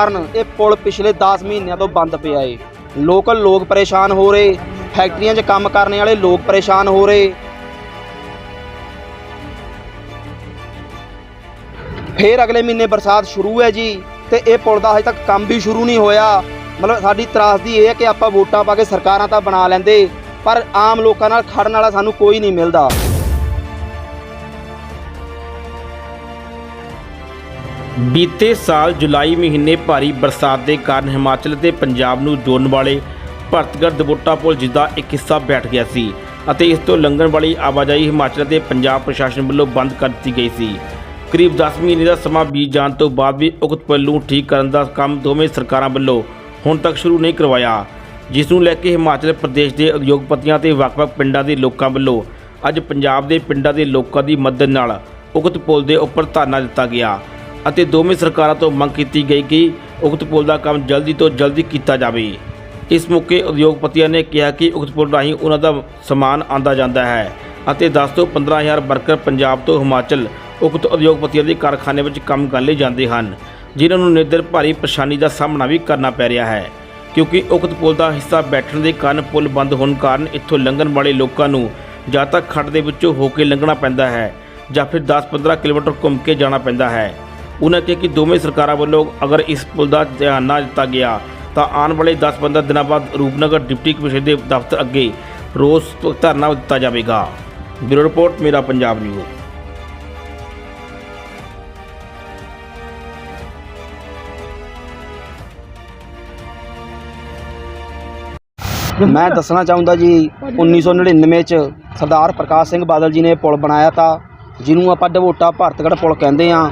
ਕਾਰਨ ਇਹ ਪੁਲ ਪਿਛਲੇ 10 ਮਹੀਨਿਆਂ ਤੋਂ ਬੰਦ ਪਿਆ ਏ। ਲੋਕਲ ਲੋਕ ਪਰੇਸ਼ਾਨ ਹੋ ਰਹੇ, ਫੈਕਟਰੀਆਂ 'ਚ ਕੰਮ ਕਰਨ ਵਾਲੇ ਲੋਕ ਪਰੇਸ਼ਾਨ ਹੋ ਰਹੇ। ਫੇਰ ਅਗਲੇ ਮਹੀਨੇ ਬਰਸਾਤ ਸ਼ੁਰੂ ਹੈ ਜੀ, ਤੇ ਇਹ ਪੁਲ ਦਾ ਹਜੇ ਤੱਕ ਕੰਮ ਵੀ ਸ਼ੁਰੂ ਨਹੀਂ ਹੋਇਆ। ਮਤਲਬ ਸਾਡੀ ਤਰਾਸਦੀ ਇਹ ਹੈ ਕਿ ਆਪਾਂ ਵੋਟਾਂ ਪਾ ਕੇ ਸਰਕਾਰਾਂ ਤਾਂ ਬਣਾ ਲੈਂਦੇ, ਪਰ ਆਮ ਲੋਕਾਂ ਨਾਲ ਖੜਨ ਵਾਲਾ ਸਾਨੂੰ ਕੋਈ ਨਹੀਂ ਮਿਲਦਾ। ਬੀਤੇ ਸਾਲ ਜੁਲਾਈ ਮਹੀਨੇ ਭਾਰੀ ਬਰਸਾਤ ਦੇ ਕਾਰਨ ਹਿਮਾਚਲ ਤੇ ਪੰਜਾਬ ਨੂੰ ਜੋੜਨ ਵਾਲੇ ਭਰਤਗੜ੍ਹ ਦਬੋਟਾ ਪੁਲ ਜਿਸਦਾ ਇੱਕ ਹਿੱਸਾ ਬੈਠ ਗਿਆ ਸੀ ਅਤੇ ਇਸ ਤੋਂ ਲੰਘਣ ਵਾਲੀ ਆਵਾਜਾਈ ਹਿਮਾਚਲ ਤੇ ਪੰਜਾਬ ਪ੍ਰਸ਼ਾਸਨ ਵੱਲੋਂ ਬੰਦ ਕਰ ਦਿੱਤੀ ਗਈ ਸੀ। ਕਰੀਬ 10 ਮਹੀਨੇ ਦਾ ਸਮਾਂ ਬੀਤ ਜਾਣ ਤੋਂ ਬਾਅਦ ਵੀ ਉਕਤ ਪੁਲ ਨੂੰ ਠੀਕ ਕਰਨ ਦਾ ਕੰਮ ਦੋਵੇਂ ਸਰਕਾਰਾਂ ਵੱਲੋਂ ਹੁਣ ਤੱਕ ਸ਼ੁਰੂ ਨਹੀਂ ਕਰਵਾਇਆ, ਜਿਸ ਨੂੰ ਲੈ ਕੇ ਹਿਮਾਚਲ ਪ੍ਰਦੇਸ਼ ਦੇ ਉਦਯੋਗਪਤੀਆਂ ਤੇ ਵੱਖ-ਵੱਖ ਪਿੰਡਾਂ ਦੇ ਲੋਕਾਂ ਵੱਲੋਂ ਅੱਜ ਪੰਜਾਬ ਦੇ ਪਿੰਡਾਂ ਦੇ ਲੋਕਾਂ ਦੀ ਮਦਦ ਨਾਲ ਉਕਤ ਪੁਲ ਦੇ ਉੱਪਰ ਧਰਨਾ ਦਿੱਤਾ ਗਿਆ। ਅਤੇ ਦੋਵੇਂ ਸਰਕਾਰਾਂ ਤੋਂ ਮੰਗ ਕੀਤੀ ਗਈ ਕਿ ਉਕਤ ਪੁਲ ਦਾ ਕੰਮ ਜਲਦੀ ਤੋਂ ਜਲਦੀ ਕੀਤਾ ਜਾਵੇ। ਇਸ ਮੌਕੇ ਉਦਯੋਗਪਤੀਆਂ ਨੇ ਕਿਹਾ ਕਿ ਉਕਤ ਪੁਲ ਰਾਹੀਂ ਉਹਨਾਂ ਦਾ ਸਮਾਨ ਆਂਦਾ ਜਾਂਦਾ ਹੈ ਅਤੇ 10 ਤੋਂ 15000 ਵਰਕਰ ਪੰਜਾਬ ਤੋਂ ਹਿਮਾਚਲ ਉਕਤ ਉਦਯੋਗਪਤੀਆਂ ਦੇ ਕਾਰਖਾਨੇ ਵਿੱਚ ਕੰਮ ਕਰਨ ਲਈ ਜਾਂਦੇ ਹਨ, ਜਿਨ੍ਹਾਂ ਨੂੰ ਨਿਰਦਰ ਭਾਰੀ ਪਰੇਸ਼ਾਨੀ ਦਾ ਸਾਹਮਣਾ ਵੀ ਕਰਨਾ ਪੈ ਰਿਹਾ ਹੈ। ਕਿਉਂਕਿ ਉਕਤ ਪੁਲ ਦਾ ਹਿੱਸਾ ਬੈਠਣ ਦੇ ਕਾਰਨ ਪੁਲ ਬੰਦ ਹੋਣ ਕਾਰਨ ਇੱਥੋਂ ਲੰਘਣ ਵਾਲੇ ਲੋਕਾਂ ਨੂੰ ਜਾਂ ਤਾਂ ਖੱਡ ਦੇ ਵਿੱਚੋਂ ਹੋ ਕੇ ਲੰਘਣਾ ਪੈਂਦਾ ਹੈ ਜਾਂ ਫਿਰ 10-15 ਕਿਲੋਮੀਟਰ ਘੁੰਮ ਕੇ ਜਾਣਾ ਪੈਂਦਾ ਹੈ। ਉਹਨਾਂ ਕਿਹਾ ਕਿ ਦੋਵੇਂ ਸਰਕਾਰਾਂ ਵੱਲੋਂ ਅਗਰ ਇਸ ਪੁਲ ਦਾ ਧਿਆਨ ਨਾ ਦਿੱਤਾ ਗਿਆ, ਤਾਂ ਆਉਣ ਵਾਲੇ 10-15 ਦਿਨਾਂ ਬਾਅਦ ਰੂਪਨਗਰ ਡਿਪਟੀ ਕਮਿਸ਼ਨਰ ਦੇ ਦਫ਼ਤਰ ਅੱਗੇ ਰੋਸ ਧਰਨਾ ਦਿੱਤਾ ਜਾਵੇਗਾ। ਬਿਊਰੋ ਰਿਪੋਰਟ, ਮੇਰਾ ਪੰਜਾਬ ਨਿਊਜ਼। ਮੈਂ ਦੱਸਣਾ ਚਾਹੁੰਦਾ ਜੀ 1999 ਚ ਸਰਦਾਰ ਪ੍ਰਕਾਸ਼ ਸਿੰਘ ਬਾਦਲ ਜੀ ਨੇ ਪੁਲ ਬਣਾਇਆ ਤਾ, ਜਿਹਨੂੰ ਆਪਾਂ ਡਵੋਟਾ ਭਾਰਤਗੜ੍ਹ ਪੁਲ ਕਹਿੰਦੇ ਆ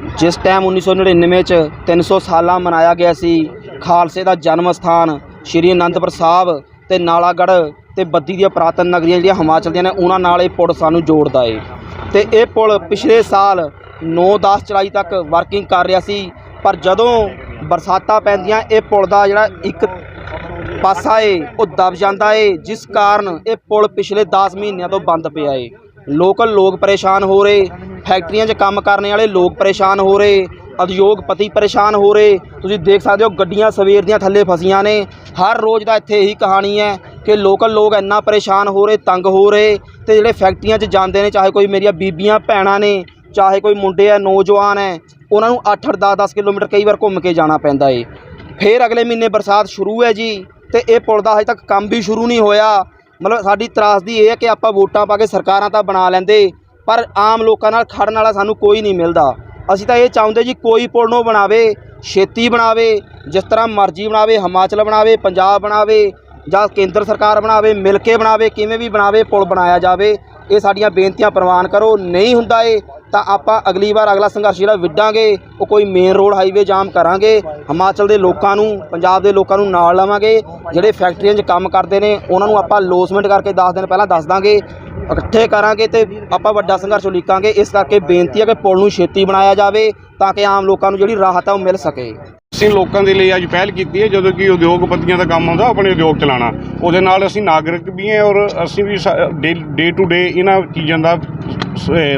ਜਿਸ ਟਾਈਮ 1999 ਚ 300 ਸਾਲਾਂ ਮਨਾਇਆ ਗਿਆ ਸੀ, ਖਾਲਸੇ ਦਾ ਜਨਮ ਸਥਾਨ ਸ਼੍ਰੀ ਅਨੰਦਪੁਰ ਸਾਹਿਬ ਤੇ ਨਾਲਾਗੜ੍ਹ ਤੇ ਬੱਦੀ ਦੀਆਂ ਪ੍ਰਾਤਨ ਨਗਰੀਆਂ ਜਿਹੜੀਆਂ ਹਿਮਾਚਲ ਦੀਆਂ ਨੇ, ਉਹਨਾਂ ਨਾਲ ਇਹ ਪੁਲ ਸਾਨੂੰ ਜੋੜਦਾ ਏ। ਤੇ ਇਹ ਪੁਲ ਪਿਛਲੇ ਸਾਲ 9-10 ਜੁਲਾਈ ਤੱਕ ਵਰਕਿੰਗ ਕਰ ਰਿਹਾ ਸੀ, ਪਰ ਜਦੋਂ ਬਰਸਾਤਾਂ ਪੈਂਦੀਆਂ, ਇਹ ਪੁਲ ਦਾ ਜਿਹੜਾ ਇੱਕ ਪਾਸਾ ਏ, ਉਹ ਦਬ ਜਾਂਦਾ ਏ, ਜਿਸ ਕਾਰਨ ਇਹ ਪੁਲ ਪਿਛਲੇ 10 ਮਹੀਨਿਆਂ ਤੋਂ ਬੰਦ ਪਿਆ ਏ। ਲੋਕਲ ਲੋਕ ਪਰੇਸ਼ਾਨ ਹੋ ਰਹੇ, ਫੈਕਟਰੀਆਂ 'ਚ ਕੰਮ ਕਰਨ ਵਾਲੇ ਲੋਕ ਪਰੇਸ਼ਾਨ ਹੋ ਰਹੇ ਉਦਯੋਗਪਤੀ ਪਰੇਸ਼ਾਨ ਹੋ ਰਹੇ। ਤੁਸੀਂ ਦੇਖ ਸਕਦੇ ਹੋ ਗੱਡੀਆਂ ਸਵੇਰ ਦੀਆਂ ਥੱਲੇ ਫਸੀਆਂ ਨੇ। ਹਰ ਰੋਜ਼ ਦਾ ਇੱਥੇ ਇਹੀ ਕਹਾਣੀ ਹੈ ਕਿ ਲੋਕਲ ਲੋਕ ਇੰਨਾ ਪਰੇਸ਼ਾਨ ਹੋ ਰਹੇ, ਤੰਗ ਹੋ ਰਹੇ ਤੇ ਜਿਹੜੇ ਫੈਕਟਰੀਆਂ 'ਚ ਜਾਂਦੇ ਨੇ, ਚਾਹੇ ਕੋਈ ਮੇਰੀਆਂ ਬੀਬੀਆਂ, ਭੈਣਾਂ ਨੇ, ਚਾਹੇ ਕੋਈ ਮੁੰਡੇ ਹੈ, ਨੌਜਵਾਨ ਹੈ, ਉਹਨਾਂ ਨੂੰ 8-8 10-10 ਕਿਲੋਮੀਟਰ ਕਈ ਵਾਰ ਘੁੰਮ ਕੇ ਜਾਣਾ ਪੈਂਦਾ ਏ। ਫਿਰ ਅਗਲੇ ਮਹੀਨੇ ਬਰਸਾਤ ਸ਼ੁਰੂ ਹੈ ਜੀ ਤੇ ਇਹ ਪੁਲ ਦਾ ਹਜੇ ਤੱਕ ਕੰਮ ਵੀ ਸ਼ੁਰੂ ਨਹੀਂ ਹੋਇਆ। ਮਤਲਬ ਸਾਡੀ ਤਰਾਸਦੀ ਇਹ ਹੈ ਕਿ ਆਪਾਂ ਵੋਟਾਂ ਪਾ ਕੇ ਸਰਕਾਰਾਂ ਤਾਂ ਬਣਾ ਲੈਂਦੇ, ਪਰ ਆਮ ਲੋਕਾਂ ਨਾਲ ਖੜਨ ਵਾਲਾ ਸਾਨੂੰ ਕੋਈ ਨਹੀਂ ਮਿਲਦਾ। ਅਸੀਂ ਤਾਂ ਇਹ ਚਾਹੁੰਦੇ ਜੀ ਕੋਈ ਪੁਲ ਨੂੰ ਬਣਾਵੇ, ਛੇਤੀ ਬਣਾਵੇ, ਜਿਸ ਤਰ੍ਹਾਂ ਮਰਜ਼ੀ ਬਣਾਵੇ, ਹਿਮਾਚਲ ਬਣਾਵੇ, ਪੰਜਾਬ ਬਣਾਵੇ, ਜਾਂ ਕੇਂਦਰ ਸਰਕਾਰ ਬਣਾਵੇ, ਮਿਲ ਕੇ ਬਣਾਵੇ, ਕਿਵੇਂ ਵੀ ਬਣਾਵੇ, ਪੁਲ ਬਣਾਇਆ ਜਾਵੇ, ਇਹ ਸਾਡੀਆਂ ਬੇਨਤੀਆਂ ਪ੍ਰਵਾਨ ਕਰੋ। ਨਹੀਂ ਹੁੰਦਾ ਇਹ ਤਾਂ ਆਪਾਂ ਅਗਲੀ ਵਾਰ ਅਗਲਾ ਸੰਘਰਸ਼ ਜਿਹੜਾ ਵਿੱਢਾਂਗੇ, ਉਹ ਕੋਈ ਮੇਨ ਰੋਡ ਹਾਈਵੇ ਜਾਮ ਕਰਾਂਗੇ। ਹਿਮਾਚਲ ਦੇ ਲੋਕਾਂ ਨੂੰ, ਪੰਜਾਬ ਦੇ ਲੋਕਾਂ ਨੂੰ ਨਾਲ ਲਵਾਂਗੇ। ਜਿਹੜੇ ਫੈਕਟਰੀਆਂ 'ਚ ਕੰਮ ਕਰਦੇ ਨੇ, ਉਹਨਾਂ ਨੂੰ ਆਪਾਂ ਲੋਸਮੈਂਟ ਕਰਕੇ 10 ਦਿਨ ਪਹਿਲਾਂ ਦੱਸ ਦਾਂਗੇ। ਇਕੱਠੇ ਕਰਾਂਗੇ ਤੇ ਆਪਾਂ ਵੱਡਾ ਸੰਘਰਸ਼ ਉਲੀਕਾਂਗੇ। ਇਸ ਕਰਕੇ ਬੇਨਤੀ ਹੈ ਕਿ ਪੁਲ ਨੂੰ ਛੇਤੀ ਬਣਾਇਆ ਜਾਵੇ, ਤਾਂ ਕਿ ਆਮ ਲੋਕਾਂ ਨੂੰ ਜਿਹੜੀ ਰਾਹਤ ਆ ਉਹ ਮਿਲ ਸਕੇ। ਅਸੀਂ ਲੋਕਾਂ ਦੇ ਲਈ ਅੱਜ ਪਹਿਲ ਕੀਤੀ ਹੈ, ਜਦੋਂ ਕਿ ਉਦਯੋਗਪਤੀਆਂ ਦਾ ਕੰਮ ਆਉਂਦਾ, ਆਪਣੇ ਉਦਯੋਗ ਚਲਾਉਣਾ। ਉਹਦੇ ਨਾਲ ਅਸੀਂ ਨਾਗਰਿਕ ਵੀ ਹਾਂ ਔਰ ਅਸੀਂ ਵੀ ਡੇ ਟੂ ਡੇ ਇਹਨਾਂ ਚੀਜ਼ਾਂ ਦਾ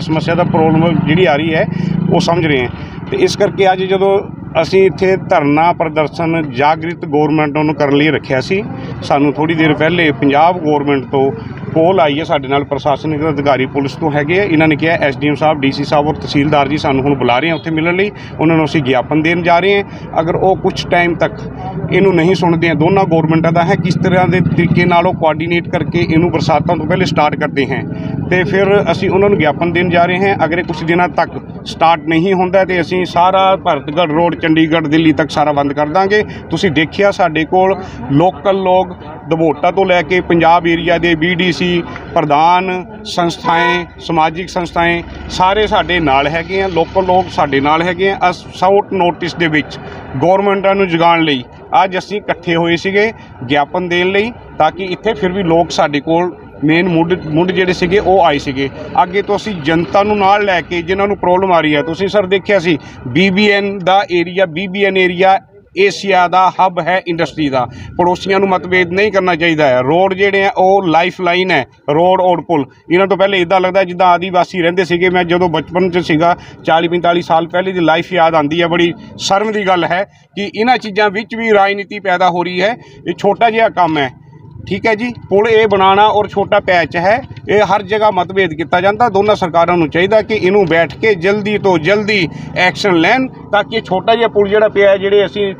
ਸਮੱਸਿਆ ਦਾ ਪ੍ਰੋਬਲਮ ਜਿਹੜੀ ਆ ਰਹੀ ਹੈ, ਉਹ ਸਮਝ ਰਹੇ ਹਾਂ। ਤੇ ਇਸ ਕਰਕੇ ਅੱਜ ਜਦੋਂ ਅਸੀਂ ਇੱਥੇ ਧਰਨਾ ਪ੍ਰਦਰਸ਼ਨ ਜਾਗਰਿਤ ਗਵਰਨਮੈਂਟ ਨੂੰ ਕਰਨ ਲਈ ਰੱਖਿਆ ਸੀ, ਸਾਨੂੰ ਥੋੜੀ ਦੇਰ ਪਹਿਲੇ ਪੰਜਾਬ ਗਵਰਨਮੈਂਟ ਤੋਂ ਕੋਲ ਆਈ ਹੈ ਸਾਡੇ ਨਾਲ ਪ੍ਰਸ਼ਾਸਨਿਕ ਅਧਿਕਾਰੀ ਪੁਲਿਸ ਤੋਂ ਹੈਗੇ ਆ। ਇਹਨਾਂ ਨੇ ਕਿਹਾ, ਐਸਡੀਐਮ ਸਾਹਿਬ, ਡੀਸੀ ਸਾਹਿਬ ਔਰ ਤਹਿਸੀਲਦਾਰ ਜੀ ਸਾਨੂੰ ਹੁਣ ਬੁਲਾ ਰਹੇ ਆ ਉੱਥੇ ਮਿਲਣ ਲਈ। ਉਹਨਾਂ ਨੂੰ ਅਸੀਂ ਗਿਆਪਨ ਦੇਣ ਜਾ ਰਹੇ ਹਾਂ ਅਗਰ ਉਹ ਕੁਝ ਟਾਈਮ ਤੱਕ ਇਹਨੂੰ ਨਹੀਂ ਸੁਣਦੇ ਆ, ਦੋਨਾਂ ਗਵਰਨਮੈਂਟਾਂ ਦਾ ਹੈ, ਕਿਸ ਤਰ੍ਹਾਂ ਦੇ ਤਰੀਕੇ ਨਾਲ ਉਹ ਕੋਆਰਡੀਨੇਟ ਕਰਕੇ ਇਹਨੂੰ ਬਰਸਾਤਾਂ ਤੋਂ ਪਹਿਲੇ ਸਟਾਰਟ ਕਰਦੇ ਹੈ। ਤੇ ਫਿਰ ਅਸੀਂ ਉਹਨਾਂ ਨੂੰ ਗਿਆਪਨ ਦੇਣ ਜਾ ਰਹੇ ਹਾਂ। ਅਗਰ ਇਹ ਕੁਝ ਦਿਨਾਂ ਤੱਕ ਸਟਾਰਟ ਨਹੀਂ ਹੁੰਦਾ ਤੇ ਅਸੀਂ ਸਾਰਾ ਭਰਤਗੜ੍ਹ ਰੋਡ ਚੰਡੀਗੜ੍ਹ, ਦਿੱਲੀ ਤੱਕ ਸਾਰਾ ਬੰਦ ਕਰ ਦਾਂਗੇ। ਤੁਸੀਂ ਦੇਖਿਆ ਸਾਡੇ ਕੋਲ ਲੋਕਲ ਲੋਕ ਦਬੋਟਾ ਤੋਂ ਲੈ ਕੇ ਪੰਜਾਬ ਏਰੀਆ ਦੇ ਬੀਡੀਸੀ ਪ੍ਰਧਾਨ ਸੰਸਥਾਏ, ਸਮਾਜਿਕ ਸੰਸਥਾਏ, ਸਾਰੇ ਸਾਡੇ ਨਾਲ ਹੈਗੇ ਆ, ਲੋਕਲ ਲੋਕ ਸਾਡੇ ਨਾਲ ਹੈਗੇ ਆ। ਅਸ ਸਾਊਟ ਨੋਟਿਸ ਦੇ ਵਿੱਚ ਗਵਰਨਮੈਂਟਾਂ ਨੂੰ ਜਗਾਉਣ ਲਈ ਅੱਜ ਅਸੀਂ ਇਕੱਠੇ ਹੋਏ ਸੀਗੇ ਗਿਆਪਨ ਦੇਣ ਲਈ ਤਾਂ ਕਿ ਇੱਥੇ ਫਿਰ ਵੀ ਲੋਕ ਸਾਡੇ ਕੋਲ ਮੇਨ ਮੁੱਢ ਮੁੱਢ ਜਿਹੜੇ ਸੀਗੇ ਉਹ ਆਏ ਸੀਗੇ। ਅੱਗੇ ਤੋਂ ਅਸੀਂ ਜਨਤਾ ਨੂੰ ਨਾਲ ਲੈ ਕੇ ਜਿਨ੍ਹਾਂ ਨੂੰ ਪ੍ਰੋਬਲਮ ਆ ਰਹੀ ਹੈ, ਤੁਸੀਂ ਸਰ ਦੇਖਿਆ ਸੀ ਬੀਬੀਐਨ ਦਾ ਏਰੀਆ ਬੀਬੀਐਨ ਏਰੀਆ ਏਸ਼ੀਆ ਦਾ ਹੱਬ ਹੈ ਇੰਡਸਟਰੀ ਦਾ। ਪੜੋਸੀਆਂ ਨੂੰ ਮਤਭੇਦ ਨਹੀਂ ਕਰਨਾ ਚਾਹੀਦਾ ਹੈ। ਰੋਡ ਜਿਹੜੇ ਆ, ਉਹ ਲਾਈਫ ਲਾਈਨ ਹੈ। ਰੋਡ ਔਰ ਪੁਲ ਇਹਨਾਂ ਤੋਂ ਪਹਿਲੇ ਇਦਾਂ ਲੱਗਦਾ ਜਿੱਦਾਂ ਆਦੀਵਾਸੀ ਰਹਿੰਦੇ ਸੀਗੇ। ਮੈਂ ਜਦੋਂ ਬਚਪਨ 'ਚ ਸੀਗਾ 40 45 ਸਾਲ ਪਹਿਲੇ ਦੀ ਲਾਈਫ ਯਾਦ ਆਉਂਦੀ ਹੈ। ਬੜੀ ਸ਼ਰਮ ਦੀ ਗੱਲ ਹੈ ਕਿ ਇਹਨਾਂ ਚੀਜ਼ਾਂ ਵਿੱਚ ਵੀ ਰਾਜਨੀਤੀ ਪੈਦਾ ਹੋ ਰਹੀ ਹੈ। ਇਹ ਛੋਟਾ ਜਿਹਾ ਕੰਮ ਹੈ। ਠੀਕ ਹੈ ਜੀ? ਪੁਲ ਇਹ ਬਣਾਉਣਾ ਔਰ ਛੋਟਾ ਪੈਚ ਹੈ। ਇਹ ਹਰ ਜਗ੍ਹਾ ਮਤਭੇਦ ਕੀਤਾ ਜਾਂਦਾ। ਦੋਨਾਂ ਸਰਕਾਰਾਂ ਨੂੰ ਚਾਹੀਦਾ ਕਿ ਇਹਨੂੰ ਬੈਠ ਕੇ ਜਲਦੀ ਤੋਂ ਜਲਦੀ ਐਕਸ਼ਨ ਲੈਣ ਤਾਂ ਕਿ ਛੋਟਾ ਜਿਹਾ ਪੁਲ ਜਿਹੜਾ ਪਿਆ ਜਿਹੜੇ ਅਸੀਂ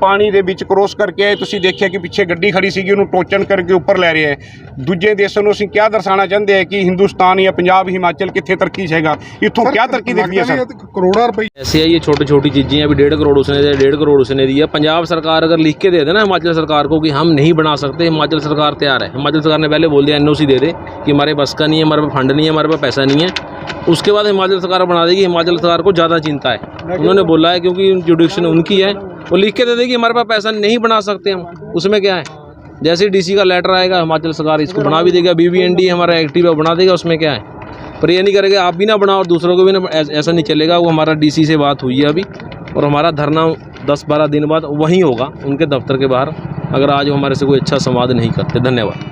ਪਾਣੀ ਦੇ ਵਿੱਚ ਕ੍ਰੋਸ ਕਰਕੇ ਆਏ ਤੁਸੀਂ ਦੇਖਿਆ ਕਿ ਪਿੱਛੇ ਗੱਡੀ ਖੜੀ ਸੀਗੀ ਉਹਨੂੰ ਟੋਚਣ ਕਰਕੇ ਉੱਪਰ ਲੈ ਰਹੇ ਹੈ। ਦੂਜੇ ਦੇਸ਼ਾਂ ਨੂੰ ਅਸੀਂ ਕਿਆ ਦਰਸਾਉਣਾ ਚਾਹੁੰਦੇ ਆ ਕਿ ਹਿੰਦੁਸਤਾਨ ਜਾਂ ਪੰਜਾਬ ਹਿਮਾਚਲ ਕਿੱਥੇ ਤਰੱਕੀ 'ਚ ਹੈਗਾ? ਇੱਥੋਂ ਕਿਆ ਤਰੱਕੀ ਦੇਖੀ ਹੈ ਸਰ? ਕਰੋੜਾਂ ਰੁਪਏ ਐਸੇ ਇਹ ਛੋਟੀ ਛੋਟੀ ਚੀਜ਼ਾਂ ਵੀ 1.5 ਕਰੋੜ ਉਸਨੇ ਦੇ 1.5 ਕਰੋੜ ਉਸਨੇ ਦੀ ਆ। ਪੰਜਾਬ ਸਰਕਾਰ ਅਗਰ ਲਿਖ ਕੇ ਦੇ ਦੇ ਨਾ ਹਿਮਾਚਲ ਸਰਕਾਰ ਕੋ ਕਿ ਹਮ ਨਹੀਂ ਬਣਾ ਸਕਤੇ ਹਿਮਾਚਲ ਸਰਕਾਰ ਤਿਆਰ ਹੈ। ਹਿਮਾਚਲ ਸਰਕਾਰ ਨੇ ਪਹਿਲੇ ਬੋਲ ਦਿਆ ਐਨਓਸੀ ਦੇ ਦੇ ਕਿ हमारे बस का नहीं है, हमारे पास फंड नहीं है, हमारे पास पैसा नहीं है। उसके बाद हिमाचल सरकार बना देगी, हिमाचल सरकार को ज़्यादा चिंता है। उन्होंने बोला है क्योंकि जुडिक्शन उनकी है। वो लिख के दे देगी, हमारे पास पैसा नहीं बना सकते हम। उसमें क्या है? जैसे डीसी का लेटर आएगा, हिमाचल सरकार इसको बना भी देगा बीबीएनडी हमारा एक्टिव है बना देगा, उसमें क्या है? पर ये नहीं करेगा, आप भी ना बनाओ और दूसरों को भी ना, ऐसा नहीं चलेगा। वो हमारा डीसी से बात हुई है अभी, और हमारा धरना दस बारह दिन बाद वहीं होगा, उनके दफ्तर के बाहर। अगर आज हमारे से कोई अच्छा संवाद नहीं करते, धन्यवाद।